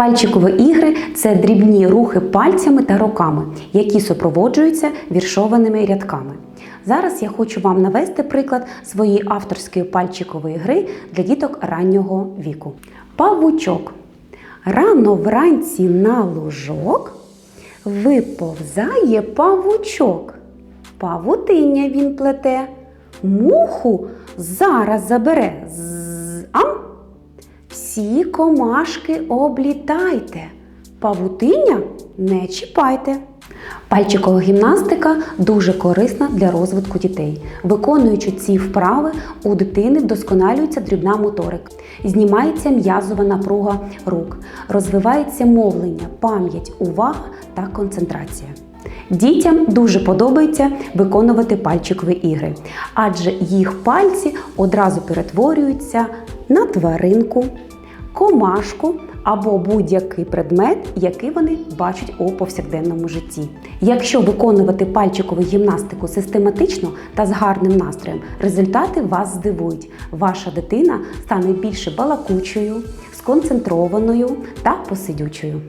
Пальчикові ігри це дрібні рухи пальцями та руками, які супроводжуються віршованими рядками. Зараз я хочу вам навести приклад своєї авторської пальчикової гри для діток раннього віку. Павучок. Рано вранці на лужок виповзає павучок. Павутиння він плете, муху зараз забере. З ам. Всі комашки облітайте, павутиння не чіпайте. Пальчикова гімнастика дуже корисна для розвитку дітей. Виконуючи ці вправи, у дитини вдосконалюється дрібна моторика, знімається м'язова напруга рук, розвивається мовлення, пам'ять, увага та концентрація. Дітям дуже подобається виконувати пальчикові ігри, адже їх пальці одразу перетворюються на тваринку, комашку або будь-який предмет, який вони бачать у повсякденному житті. Якщо виконувати пальчикову гімнастику систематично та з гарним настроєм, результати вас здивують. Ваша дитина стане більше балакучою, сконцентрованою та посидючою.